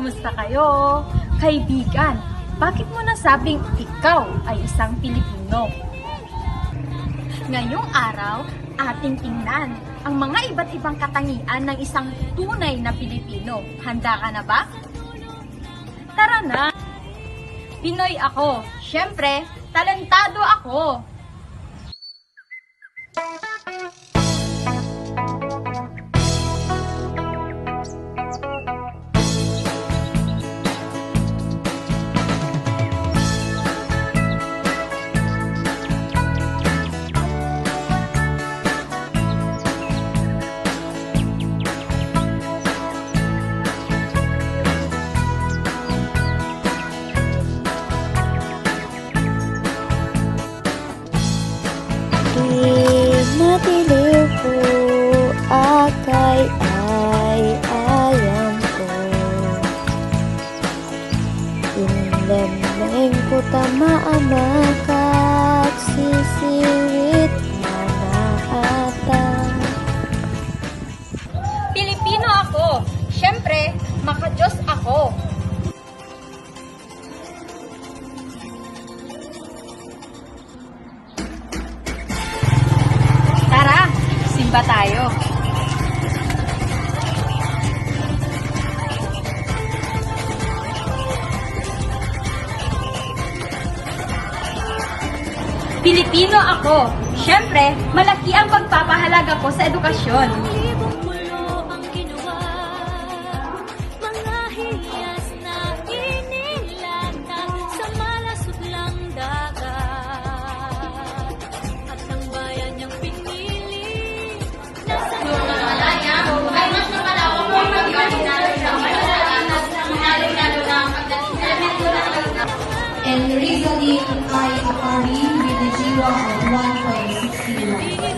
Kamusta kayo? Kaibigan, bakit mo nasabing ikaw ay isang Pilipino? Ngayong araw, ating tingnan ang mga iba't ibang katangian ng isang tunay na Pilipino. Handa ka na ba? Tara na! Pinoy ako. Siyempre, talentado ako. Indameng ko tamaan makak sisirit manaata Pilipino ako. Siyempre, makajos ako. Tara, simba tayo. Pilipino ako. Siyempre, malaki ang pagpapahalaga ko sa edukasyon. And recently ay Akari with a GWA of 1.60.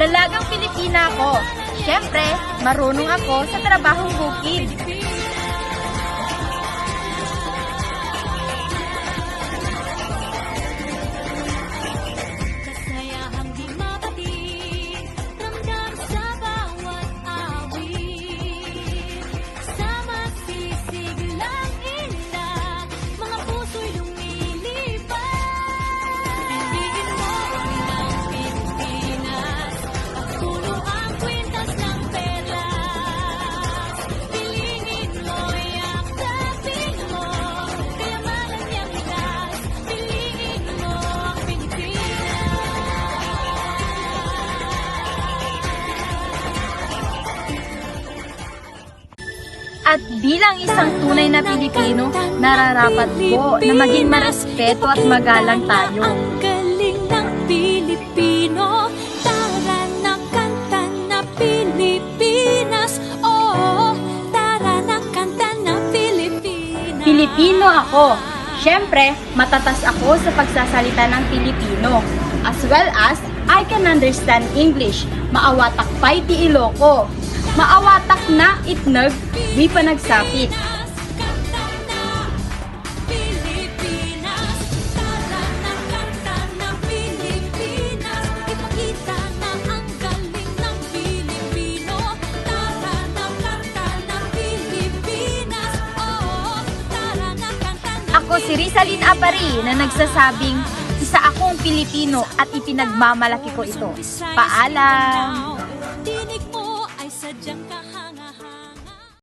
Dalagang Pilipina ako. Siyempre, marunong ako sa trabahong bukid. At bilang isang tunay na Pilipino, nararapat po na maging marespeto at magalang tayo. Ang galing ng Pilipino Tara na kanta na Pilipinas Oo, tara na kanta na Pilipinas Pilipino ako. Siyempre, matatas ako sa pagsasalita ng Pilipino. As well as, I can understand English. Maawatak pa'y ti Iloco. Maawatak na itnag, di pa nagsapit. Ako si Rizalyn Apari na nagsasabing isa akong Pilipino at ipinagmamalaki ko ito. Paalam!